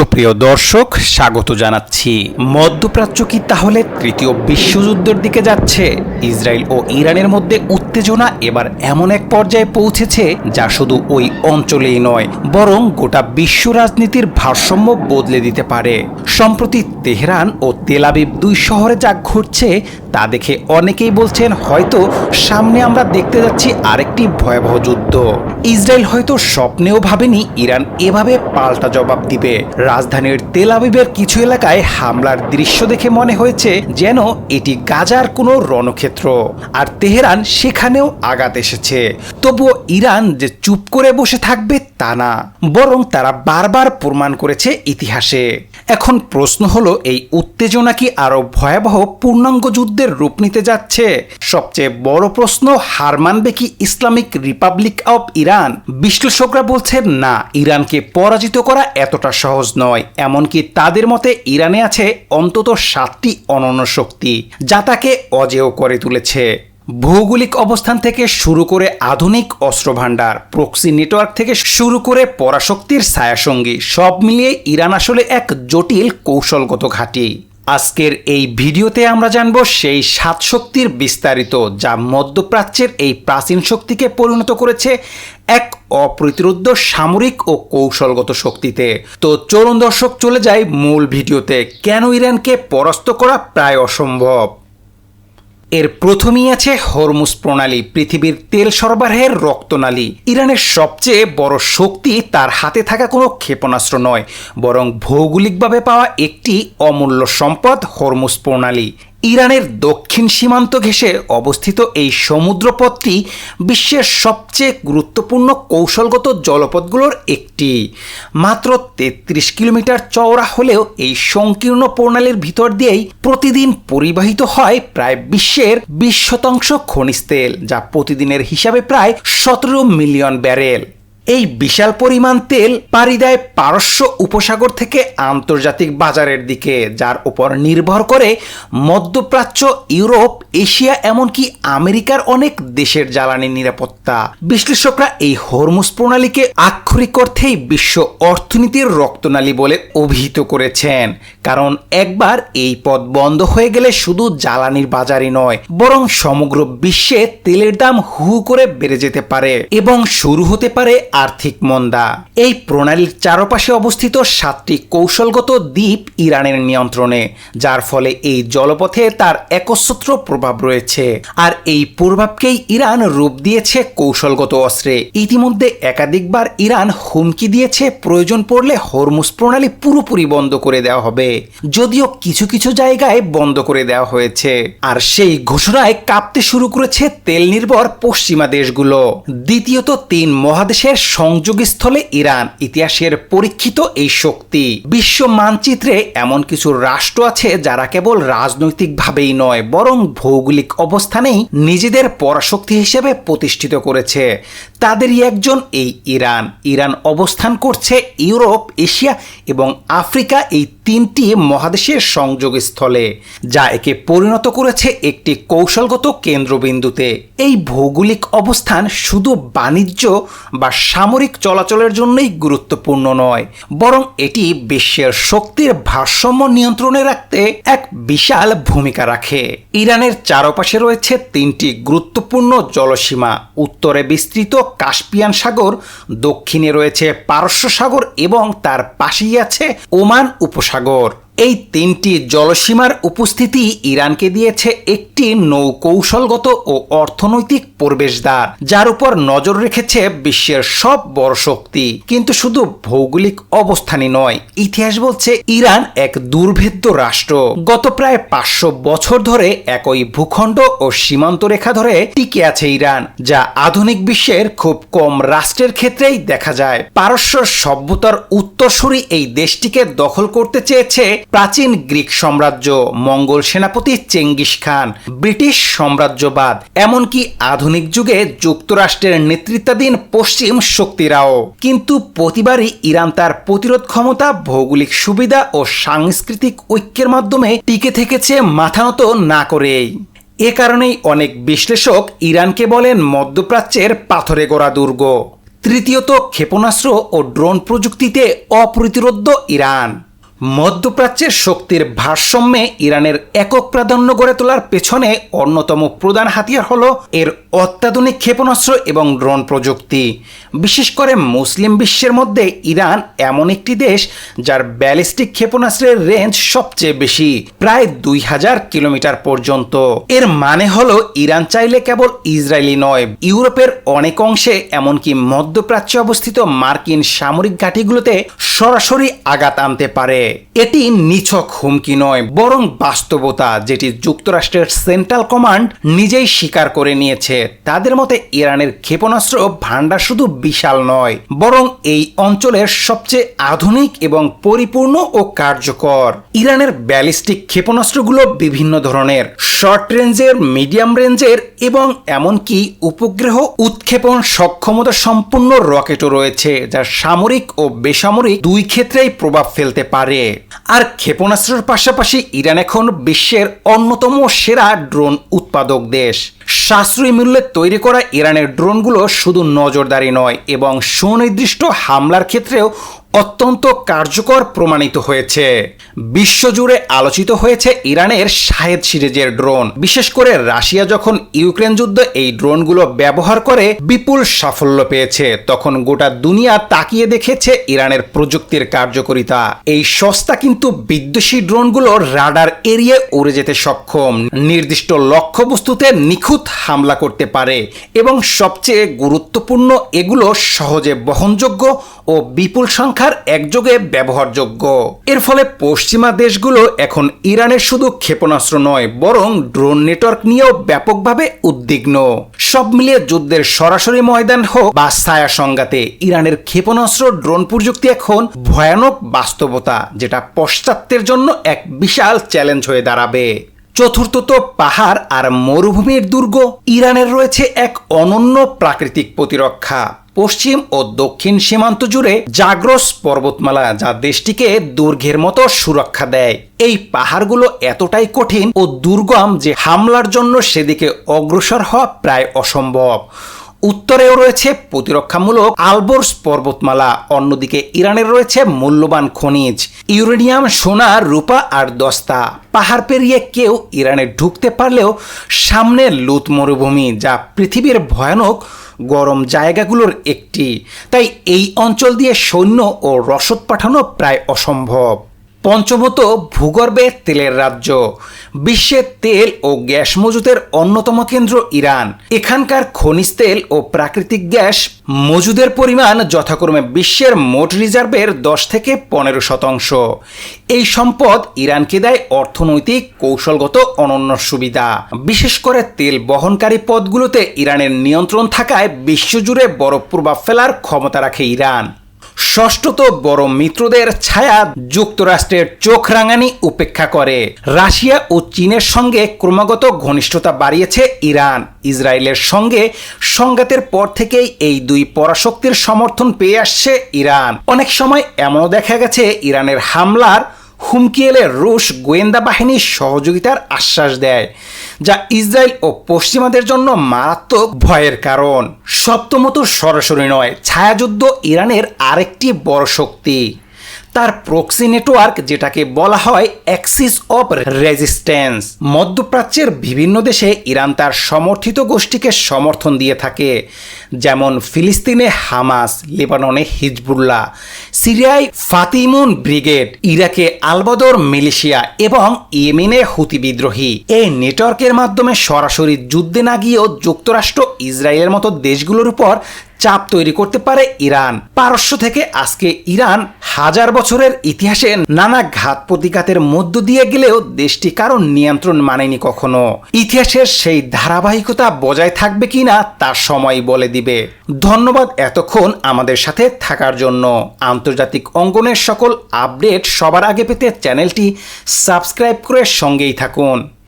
সুপ্রিয় দর্শক, স্বাগত জানাচ্ছি। মধ্যপ্রাচ্য কি তাহলে তৃতীয় বিশ্বযুদ্ধের দিকে যাচ্ছে? ইসরায়েল ও ইরানের মধ্যে উত্তেজনা এবার এমন এক পর্যায়ে পৌঁছেছে যা শুধু ওই অঞ্চলেই নয়, বরং গোটা বিশ্ব রাজনীতির ভারসাম্য বদলে দিতে পারে। সম্প্রতি তেহরান ও তেলাবিব দুই শহরে যা ঘটছে, তা দেখে অনেকেই বলছেন হয়তো সামনে আমরা দেখতে যাচ্ছি আরেকটি ভয়াবহ যুদ্ধ। ইসরায়েল হয়তো স্বপ্নেও ভাবেনি ইরান এভাবে পাল্টা জবাব দিবে। রাজধানীর তেল আবিবের কিছু এলাকায় হামলার দৃশ্য দেখে মনে হয়েছে যেন এটি গাজার কোনো রণক্ষেত্র। আর তেহরান সেখানেও আঘাত এসেছে। তবুও ইরান যে চুপ করে বসে থাকবে তা না, বরং তারা বারবার প্রমাণ করেছে ইতিহাসে। এখন প্রশ্ন হলো, এই উত্তেজনা কি আরও ভয়াবহ পূর্ণাঙ্গ যুদ্ধের রূপ নিতে যাচ্ছে? সবচেয়ে বড় প্রশ্ন, হার মানবে কি ইসলামিক রিপাবলিক অব ইরান? বিশ্লেষকরা বলছেন, না, ইরানকে পরাজিত করা এতটা সহজ নয়, এমনকি তাদের মতে ইরানে আছে অন্তত সাতটি অনন্য শক্তি যা তাকে অজেয় করে তুলেছে। ভৌগোলিক অবস্থান থেকে শুরু করে আধুনিক অস্ত্রভাণ্ডার, প্রক্সি নেটওয়ার্ক থেকে শুরু করে পরাশক্তির ছায়াসঙ্গী, সব মিলিয়ে ইরান আসলে এক জটিল কৌশলগত ঘাঁটি। আজকের এই ভিডিওতে আমরা জানব সেই সাত শক্তির বিস্তারিত, যা মধ্যপ্রাচ্যের এই প্রাচীন শক্তিকে পরিণত করেছে এক অপ্রতিরোধ্য সামরিক ও কৌশলগত শক্তিতে। তো চলুন দর্শক, চলে যায় মূল ভিডিওতে। কেন ইরানকে পরাস্ত করা প্রায় অসম্ভব? এর প্রথমেই আছে হরমুজ প্রণালী, পৃথিবীর তেল সরবরাহের রক্তনালী। ইরানের সবচেয়ে বড় শক্তি তার হাতে থাকা কোনো ক্ষেপণাস্ত্র নয়, বরং ভৌগোলিকভাবে পাওয়া একটি অমূল্য সম্পদ হরমুজ প্রণালী। ইরানের দক্ষিণ সীমান্ত ঘেঁষে অবস্থিত এই সমুদ্রপথটি বিশ্বের সবচেয়ে গুরুত্বপূর্ণ কৌশলগত জলপথগুলোর একটি। মাত্র তেত্রিশ কিলোমিটার চওড়া হলেও এই সংকীর্ণ প্রণালীর ভিতর দিয়েই প্রতিদিন পরিবাহিত হয় প্রায় বিশ্বের বিশ শতাংশ খনিজ তেল, যা প্রতিদিনের হিসাবে প্রায় সতেরো মিলিয়ন ব্যারেল। এই বিশাল পরিমাণ তেল পাড়ি দেয় পারস্য উপসাগর থেকে আন্তর্জাতিক বাজারের দিকে, যার উপর নির্ভর করে মধ্যপ্রাচ্য, ইউরোপ, এশিয়া, এমনকি আমেরিকার অনেক দেশের জ্বালানি নিরাপত্তা। বিশ্লেষকরা এই হরমুজ প্রণালীকে আক্ষরিক অর্থেই বিশ্ব অর্থনীতির রক্তনালী বলে অভিহিত করেছেন। কারণ একবার এই পথ বন্ধ হয়ে গেলে শুধু জ্বালানির বাজারই নয়, বরং সমগ্র বিশ্বে তেলের দাম হু করে বেড়ে যেতে পারে এবং শুরু হতে পারে আর্থিক মন্দা। এই প্রণালীর চারপাশে অবস্থিত সাতটি কৌশলগত দ্বীপ ইরানের নিয়ন্ত্রণে, যার ফলে এই জলপথে তার একচ্ছত্র প্রভাব রয়েছে। আর এই প্রভাবকেই ইরান রূপ দিয়েছে কৌশলগত অস্ত্রে। ইতিমধ্যে একাধিকবার ইরান হুমকি দিয়েছে প্রয়োজন পড়লে হরমুজ প্রণালী পুরোপুরি বন্ধ করে দেওয়া হবে। যদিও কিছু কিছু জায়গায় বন্ধ করে দেওয়া হয়েছে। আর সেই ঘোষণায় কাঁপতে শুরু করেছে তেল নির্ভর পশ্চিমা দেশগুলো। দ্বিতীয়ত তিন মহাদেশের সংযোগস্থলে ইরান ইতিহাসের পরীক্ষিত এই শক্তি। বিশ্ব মানচিত্রে এমন কিছু রাষ্ট্র আছে যারা কেবল রাজনৈতিকভাবেই নয়, বরং ভৌগোলিক অবস্থানেই নিজেদের পরাশক্তি হিসেবে প্রতিষ্ঠিত করেছে। তাদেরই একজন এই ইরান। ইরান অবস্থান করছে ইউরোপ, এশিয়া এবং আফ্রিকা এই তিনটি মহাদেশের সংযোগস্থলে, যা একে পরিণত করেছে একটি কৌশলগত কেন্দ্রবিন্দুতে। এই ভৌগোলিক অবস্থান শুধু বাণিজ্য বা সামরিক চলাচলের জন্যই গুরুত্বপূর্ণ নয়, বরং এটি বিশ্বের শক্তির ভারসাম্য নিয়ন্ত্রণে রাখতে এক বিশাল ভূমিকা রাখে। ইরানের চারপাশে রয়েছে তিনটি গুরুত্বপূর্ণ জলসীমা, উত্তরে বিস্তৃত কাস্পিয়ান সাগর, দক্ষিণে রয়েছে পারস্য সাগর এবং তার পাশেই আছে ওমান উপসাগর। সাগর। এই তিনটি জলসীমার উপস্থিতি ইরানকে দিয়েছে একটি নৌকৌশলগত ও অর্থনৈতিক প্রবেশদ্বার, যার উপর নজর রেখেছে বিশ্বের সব বড় শক্তি। কিন্তু শুধু ভৌগোলিক অবস্থানই নয়, ইতিহাস বলছে ইরান এক দুর্ভেদ্য রাষ্ট্র। গত প্রায় পাঁচশো বছর ধরে একই ভূখণ্ড ও সীমান্ত রেখা ধরে টিকে আছে ইরান, যা আধুনিক বিশ্বের খুব কম রাষ্ট্রের ক্ষেত্রেই দেখা যায়। পারস্য সভ্যতার উত্তরসূরি এই দেশটিকে দখল করতে চেয়েছে প্রাচীন গ্রিক সাম্রাজ্য, মঙ্গল সেনাপতি চেঙ্গিস খান, ব্রিটিশ সাম্রাজ্যবাদ, এমনকি আধুনিক যুগে যুক্তরাষ্ট্রের নেতৃত্বাধীন পশ্চিম শক্তিরাও। কিন্তু প্রতিবারই ইরান তার প্রতিরোধ ক্ষমতা, ভৌগোলিক সুবিধা ও সাংস্কৃতিক ঐক্যের মাধ্যমে টিকে থেকেছে মাথানত না করেই। এ কারণেই অনেক বিশ্লেষক ইরানকে বলেন মধ্যপ্রাচ্যের পাথরে গড়া দুর্গ। তৃতীয়ত ক্ষেপণাস্ত্র ও ড্রোন প্রযুক্তিতে অপ্রতিরোধ্য ইরান। মধ্যপ্রাচ্যের শক্তির ভারসাম্যে ইরানের একক প্রাধান্য গড়ে তোলার পেছনে অন্যতম প্রধান হাতিয়ার হল এর অত্যাধুনিক ক্ষেপণাস্ত্র এবং ড্রোন প্রযুক্তি। বিশেষ করে মুসলিম বিশ্বের মধ্যে ইরান এমন একটি দেশ যার ব্যালিস্টিক ক্ষেপণাস্ত্রের রেঞ্জ সবচেয়ে বেশি, প্রায় দুই হাজার কিলোমিটার পর্যন্ত। এর মানে হলো ইরান চাইলে কেবল ইসরায়েলি নয়, ইউরোপের অনেক অংশে এমনকি মধ্যপ্রাচ্যে অবস্থিত মার্কিন সামরিক ঘাঁটিগুলোতে সরাসরি আঘাত আনতে পারে। এটি নিছক হুমকি নয়, বরং বাস্তবতা যেটি যুক্তরাষ্ট্রের সেন্ট্রাল কমান্ড নিজেই স্বীকার করে নিয়েছে। তাদের মতে, ইরানের ক্ষেপণাস্ত্র ভান্ডার শুধু বিশাল নয়, বরং এই অঞ্চলের সবচেয়ে আধুনিক এবং পরিপূর্ণ ও কার্যকর। ইরানের ব্যালিস্টিক ক্ষেপণাস্ত্রগুলো বিভিন্ন ধরনের, শর্ট রেঞ্জের, মিডিয়াম রেঞ্জের এবং এমনকি উপগ্রহ উৎক্ষেপণ সক্ষমতা সম্পূর্ণ রকেটও রয়েছে, যা সামরিক ও বেসামরিক দুই ক্ষেত্রেই প্রভাব ফেলতে পারে। আর ক্ষেপণাস্ত্রের পাশাপাশি ইরান এখন বিশ্বের অন্যতম সেরা ড্রোন উৎপাদক দেশ। সাশ্রয়ী মূল্যে তৈরি করা ইরানের ড্রোনগুলো শুধু নজরদারি নয়, এবং সুনির্দিষ্ট হামলার ক্ষেত্রেও অত্যন্ত কার্যকর প্রমাণিত হয়েছে। বিশ্বজুড়ে আলোচিত হয়েছে ইরানের শাহেদ সিরিজের ড্রোন। বিশেষ করে রাশিয়া যখন ইউক্রেন যুদ্ধে এই ড্রোনগুলো ব্যবহার করে বিপুল সাফল্য পেয়েছে, তখন গোটা দুনিয়া তাকিয়ে দেখেছে ইরানের প্রযুক্তির কার্যকারিতা। এই সস্তা কিন্তু বিদ্বেষী ড্রোনগুলো রাডার এরিয়ে উড়ে যেতে সক্ষম। নির্দিষ্ট লক্ষ্যবস্তুতে নিখুঁত হামলা করতে পারে এবং সবচেয়ে গুরুত্বপূর্ণ এগুলো সহজে বহনযোগ্য ও বিপুল সংখ্যার একযোগে ব্যবহারযোগ্য। এর ফলে পশ্চিমা দেশগুলো এখন ইরানের শুধু ক্ষেপণাস্ত্র নয়, বরং ড্রোন নেটওয়ার্ক নিয়েও ব্যাপকভাবে উদ্বিগ্ন। সব মিলিয়ে যুদ্ধের সরাসরি ময়দান হোক বা ছায়া সংঘাতে, ইরানের ক্ষেপণাস্ত্র, ড্রোন প্রযুক্তি এখন ভয়ানক বাস্তবতা, যেটা পশ্চাত্যের জন্য এক বিশাল চ্যালেঞ্জ হয়ে দাঁড়াবে। চতুর্থত পাহাড় আর মরুভূমির দুর্গ ইরানের রয়েছে এক অনন্য প্রাকৃতিক প্রতিরক্ষা। পশ্চিম ও দক্ষিণ সীমান্ত জুড়ে জাগ্রস পর্বতমালা যা দেশটিকে দুর্গের মতো সুরক্ষা দেয়। এই পাহাড়গুলো এতটাই কঠিন ও দুর্গম যে হামলার জন্য সেদিকে অগ্রসর হওয়া প্রায় অসম্ভব। উত্তরেও রয়েছে প্রতিরক্ষামূলক আলবোর্স পর্বতমালা, অন্যদিকে ইরানের রয়েছে মূল্যবান খনিজ, ইউরেনিয়াম, সোনা, রূপা আর দস্তা। পাহাড় পেরিয়ে কেউ ইরানে ঢুকতে পারলেও সামনে লুত মরুভূমি, যা পৃথিবীর ভয়ানক গরম জায়গাগুলোর একটি। তাই এই অঞ্চল দিয়ে সৈন্য ও রসদ পাঠানো প্রায় অসম্ভব। পঞ্চমত ভূগর্ভে তেলের রাজ্য। বিশ্বের তেল ও গ্যাস মজুদের অন্যতম কেন্দ্র ইরান। এখানকার খনিজ তেল ও প্রাকৃতিক গ্যাস মজুদের পরিমাণ যথাক্রমে বিশ্বের মোট রিজার্ভের দশ থেকে পনেরো শতাংশ। এই সম্পদ ইরানকে দেয় অর্থনৈতিক, কৌশলগত অনন্য সুবিধা। বিশেষ করে তেল বহনকারী পদগুলোতে ইরানের নিয়ন্ত্রণ থাকায় বিশ্বজুড়ে বড় প্রভাব ফেলার ক্ষমতা রাখে ইরান। ষষ্ঠত বড় মিত্রদের ছায়া যুক্তরাষ্ট্রের চোখ রাঙানি উপেক্ষা করে। রাশিয়া ও চীনের সঙ্গে ক্রমাগত ঘনিষ্ঠতা বাড়িয়েছে ইরান। ইসরায়েলের সঙ্গে সংঘাতের পর থেকেই এই দুই পরাশক্তির সমর্থন পেয়ে আসছে ইরান। অনেক সময় এমনও দেখা গেছে, ইরানের হামলার হুমকি এলে রুশ গোয়েন্দা বাহিনীর সহযোগিতার আশ্বাস দেয়, যা ইসরায়েল ও পশ্চিমাদের জন্য মারাত্মক ভয়ের কারণ। সপ্তমত সরাসরি নয়, ছায়াযুদ্ধ ইরানের আরেকটি বড় শক্তি। তার প্রক্সি নেটওয়ার্ক যেটাকে বলা হয় অ্যাক্সিস অফ রেজিস্ট্যান্স মধ্যপ্রাচ্যের বিভিন্ন দেশে ইরান তার সমর্থিত গোষ্ঠীকে সমর্থন দিয়ে থাকে, যেমন ফিলিস্তিনে হামাস, লেবাননে হিজবুল্লাহ, সিরিয়ায় ফাতিমুন ব্রিগেড, ইরাকে আলবদর মিলিশিয়া এবং ইয়েমেনে হুতি বিদ্রোহী। এই নেটওয়ার্কের মাধ্যমে সরাসরি যুদ্ধে না গিয়েও যুক্তরাষ্ট্র ইসরায়েলের মতো দেশগুলোর উপর চাপ তৈরি করতে পারে ইরান। পারস্য থেকে আজকে ইরান হাজার বছরের ইতিহাসে নানা ঘাত প্রতিঘাতের মধ্য দিয়ে গেলেও দেশটি কারণ নিয়ন্ত্রণ মানেনি কখনো। ইতিহাসের সেই ধারাবাহিকতা বজায় থাকবে কিনা তার সময় বলে দিবে। ধন্যবাদ এতক্ষণ আমাদের সাথে থাকার জন্য। আন্তর্জাতিক অঙ্গনের সকল আপডেট সবার আগে পেতে চ্যানেলটি সাবস্ক্রাইব করে সঙ্গেই থাকুন।